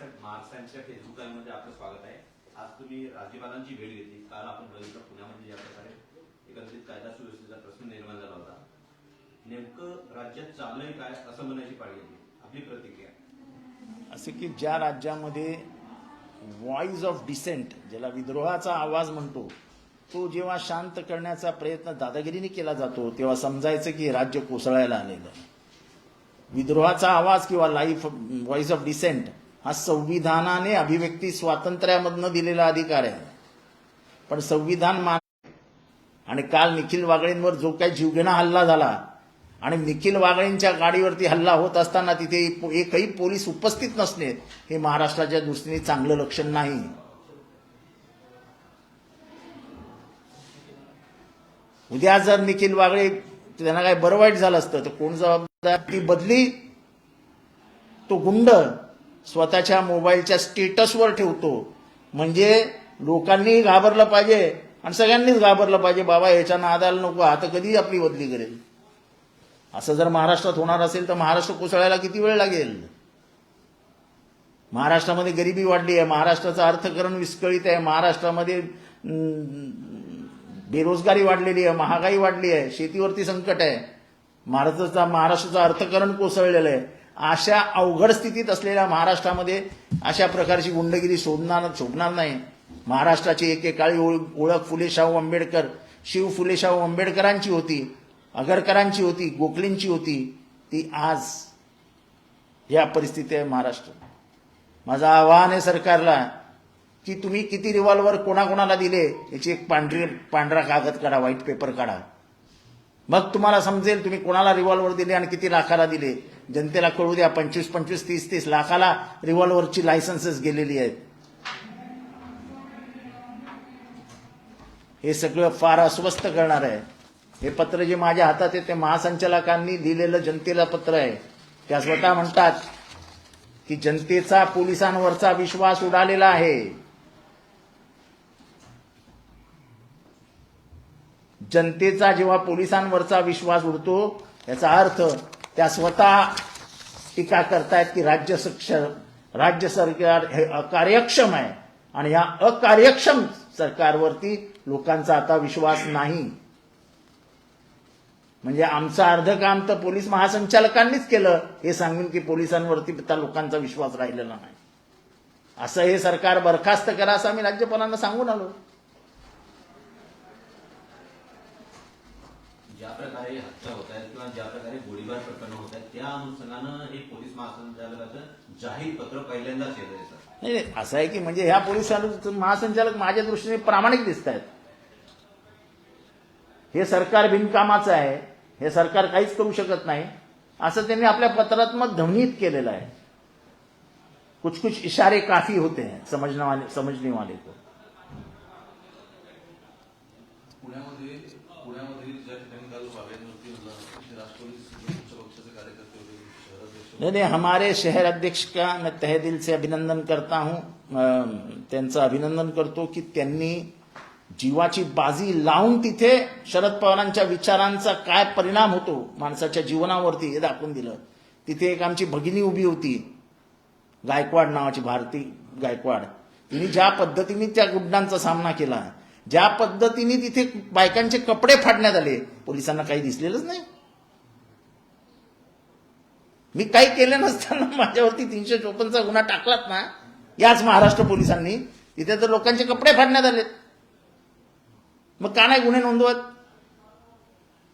Babasaheb महाराष्ट्रांच्या Facebook लाईव्हमध्ये आपलं स्वागत आहे. आज तुम्ही राज्यपालांची भेट घेतली. काल आपण बघितलं पुण्यामध्ये ज्या प्रकारे एकत्रित कायदा सुव्यवस्थेचा प्रश्न निर्माण झाला होता. नेमकं राज्यात चाललंय काय असं म्हणायची पाळी आली आपली प्रतिक्रिया. असे की ज्या राज्यामध्ये व्हॉइस ऑफ डिसेंट ज्याला विद्रोहाचा आवाज म्हणतो तो जेव्हा शांत करण्याचा प्रयत्न दादागिरीने केला जातो तेव्हा समजायचं की राज्य कोसळायला आलेलं आहे. विद्रोहाचा आवाज किंवा लाईफ व्हॉइस ऑफ डिसेंट हा संविधानाने अभिव्यक्ती स्वातंत्र्यामधनं दिलेला अधिकार आहे. पण संविधान मान आणि काल निखिल वागळेंवर जो काही जीवघेणा हल्ला झाला आणि निखिल वागळेंच्या गाडीवरती हल्ला होत असताना तिथे एकही पोलीस उपस्थित नसणे हे महाराष्ट्राच्या दृष्टीने चांगलं लक्षण नाही. उद्या जर निखिल वागळे त्यांना काय बरं वाईट झालं असतं तर कोण जबाबदार? ती बदली तो गुंड स्वतःच्या मोबाईलच्या स्टेटसवर ठेवतो. म्हणजे लोकांनी घाबरलं पाहिजे आणि सगळ्यांनीच घाबरलं पाहिजे बाबा याच्या नादाला नको आता कधी आपली बदली करेल. असं जर महाराष्ट्रात होणार असेल तर महाराष्ट्र कोसळायला किती वेळ लागेल? महाराष्ट्रामध्ये गरिबी वाढली आहे महाराष्ट्राचं अर्थकरण विस्कळीत आहे महाराष्ट्रामध्ये बेरोजगारी वाढलेली आहे महागाई वाढली आहे शेतीवरती संकट आहे. महाराष्ट्राचा महाराष्ट्राचं अर्थकरण कोसळलेलं आहे. अशा अवघड स्थितीत असलेल्या महाराष्ट्रामध्ये अशा प्रकारची गुंडगिरी शोधणार शोभणार नाही. महाराष्ट्राची एकेकाळी ओळख फुले शाहू आंबेडकर शिव फुले शाहू आंबेडकरांची होती आगरकरांची होती गोखलेंची होती ती आज या परिस्थिती आहे महाराष्ट्र. माझं आव्हान आहे सरकारला की तुम्ही किती रिव्हॉल्वर कोणाकोणाला दिले याची एक पांढरी पांढरा कागद काढा व्हाईट पेपर काढा. मग तुम्हाला समजेल तुम्ही कोणाला रिव्हॉल्वर दिले आणि किती लाखाला दिले? जनतेला कळू द्या पंचवीस पंचवीस तीस तीस लाखाला रिव्हॉल्वरची लायसन्सेस गेलेली आहेत. हे सगळं फार अस्वस्थ करणार आहे. हे पत्र जे माझ्या हातात आहे ते महासंचालकांनी लिहिलेलं जनतेला पत्र आहे. त्या स्वतः म्हणतात की जनतेचा पोलिसांवरचा विश्वास उडालेला आहे. जनतेचा जेव्हा पोलिसांवरचा विश्वास उडतो याचा अर्थ त्या स्वतः टीका करतायत की राज्य सक्ष राज्य सरकार हे अकार्यक्षम आहे आणि या अकार्यक्षम सरकारवरती लोकांचा आता विश्वास नाही. म्हणजे आमचं अर्ध काम तर पोलीस महासंचालकांनीच केलं हे सांगून की पोलिसांवरती त्या लोकांचा विश्वास राहिलेला नाही. असं हे सरकार बरखास्त करा असं आम्ही राज्यपालांना सांगून आलो. ज्या प्रकारे हत्या होत आहेत किंवा ज्या प्रकारे गोळीबार प्रकरण होत आहेत त्या अनुषंगानं हे पोलीस महासंचालकाचं जाहीर पत्र पहिल्यांदाच येत आहे सर. नाही नाही, असं आहे की म्हणजे ह्या पोलीस महासंचालक माझ्या दृष्टीने प्रामाणिक दिसत आहेत. हे सरकार बिनकामाचं आहे हे सरकार काहीच करू शकत नाही असं त्यांनी आपल्या पत्रात्मक ध्वनीत केलेलं आहे. कुछ कुछ इशारे काफी होते हैं समझने वाले समझने वाले को पुण्यामध्ये पुण्यामध्ये ज्या ठिकाणी काल वाघ्यांवरती हल्ला झाला, तिथे राष्ट्रवादी उच्च पक्षाचे कार्यकर्ते होते शहराध्यक्ष नहीं नहीं हमारे शहर अध्यक्ष का मैं तहे दिल से अभिनंदन करता हूं। त्यांचं अभिनंदन करतो की त्यांनी जीवाची बाजी लावून तिथे शरद पवारांच्या विचारांचा काय परिणाम होतो माणसाच्या जीवनावरती हे दाखवून दिलं. तिथे एक आमची भगिनी उभी होती गायकवाड नावाची भारती गायकवाड. तिने ज्या पद्धतीने त्या गुंडांचा सामना केला ज्या पद्धतीने तिथे बायकांचे कपडे फाडण्यात आले पोलिसांना काही दिसलेलंच नाही. मी काही केलं नसताना माझ्यावरती तीनशे चोपन्नचा गुन्हा टाकलात ना याच महाराष्ट्र पोलिसांनी तिथे तर लोकांचे कपडे फाडण्यात आले मग का नाही गुन्हे नोंदवत?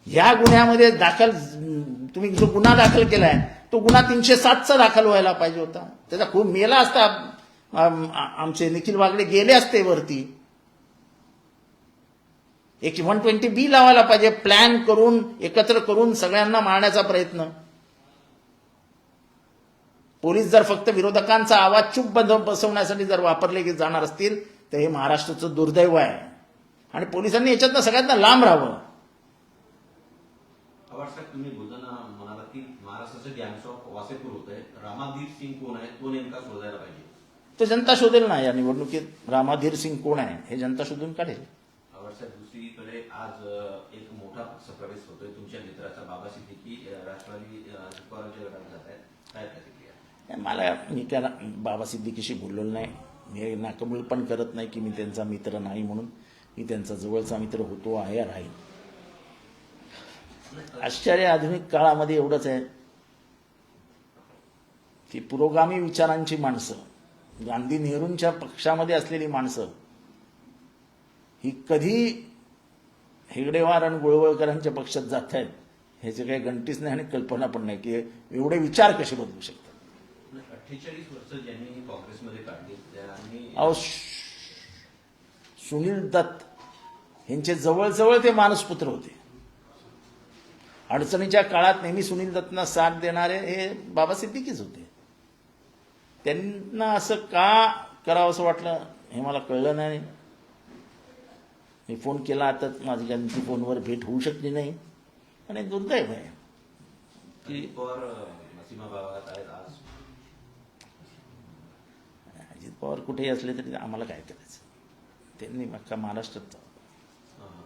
ह्या गुन्ह्यामध्ये दाखल तुम्ही जो गुन्हा दाखल केलाय तो गुन्हा तीनशे सातचा दाखल व्हायला पाहिजे होता. त्याचा खूप मेला असता. आमचे निखिल वागडे गेले असते वरती. एक वन ट्वेंटी बी लावायला पाहिजे प्लॅन करून एकत्र करून सगळ्यांना मारण्याचा प्रयत्न. पोलीस जर फक्त विरोधकांचा आवाज चूप बंद बसवण्यासाठी जर वापरले जाणार असतील तर हे महाराष्ट्राचं दुर्दैव आहे. आणि पोलिसांनी याच्यातनं सगळ्यांना लांब राहावं. तुम्ही बोलताना म्हणाला की महाराष्ट्राचं गँग्स ऑफ वासेपूर होत आहे रामाधीर सिंग कोण आहे? तो नेमका शोधायला पाहिजे. तर जनता शोधेल ना या निवडणुकीत. रामाधीर सिंग कोण आहे? हे जनता शोधून काढेल. दुसरीकडे आज एक मोठा पक्षप्रवेश होतोय तुमच्या मित्राचा बाबा सिद्दीकी राष्ट्रवादी जात आहेत काय मला मी त्या बाबा सिद्दीकीशी बोललेलो नाही. मी नाकबूल पण करत नाही की मी त्यांचा मित्र नाही म्हणून. मी त्यांचा जवळचा मित्र होतो आहे राहील आश्चर्य आधुनिक काळामध्ये एवढंच आहे. की पुरोगामी विचारांची माणसं गांधी नेहरूंच्या पक्षामध्ये असलेली माणसं ही कधी हेगडेवार आणि गोळवळकरांच्या पक्षात जात आहेत ह्याचे काही गणतीच नाही आणि कल्पना पण नाही की एवढे विचार कसे बदलू शकतात? अठ्ठेचाळीस वर्ष ज्यांनी काँग्रेसमध्ये काढली त्यांनी अहो सुनील दत्त यांचे जवळजवळ ते मानसपुत्र होते. अडचणीच्या काळात नेहमी सुनील दत्तना साथ देणारे हे बाबा सिद्दीकीच होते. त्यांना असं का करावं असं वाटलं हे मला कळलं नाही. मी फोन केला तर माझी त्यांची फोनवर भेट होऊ शकली नाही. आणि दुर्दैव आहे. अजित पवार कुठेही असले तरी आम्हाला काय करायचं? त्यांनी अख्खा महाराष्ट्रात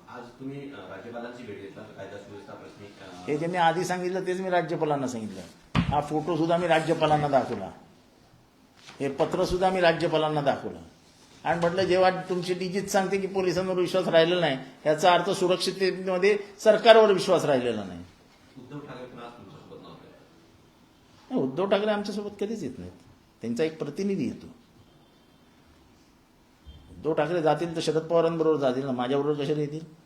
आज तुम्ही राज्यपालांची भेट घेतला कायदा सुव्यवस्था प्रश्नी अं, हे ज्यांनी आधी सांगितलं तेच मी राज्यपालांना सांगितलं. हा फोटो सुद्धा मी राज्यपालांना दाखवला. हे पत्र सुद्धा मी राज्यपालांना दाखवलं. आणि म्हटलं जेव्हा तुमची डिजिट सांगते की पोलिसांवर विश्वास राहिलेला नाही याचा अर्थ सुरक्षिततेमध्ये सरकारवर विश्वास राहिलेला उद्धव ठाकरे नाही, उद्धव ठाकरे आमच्यासोबत कधीच येत नाहीत. त्यांचा एक प्रतिनिधी येतो. उद्धव ठाकरे जातील तर शरद पवारांबरोबर जातील ना? माझ्याबरोबर कशाला येतील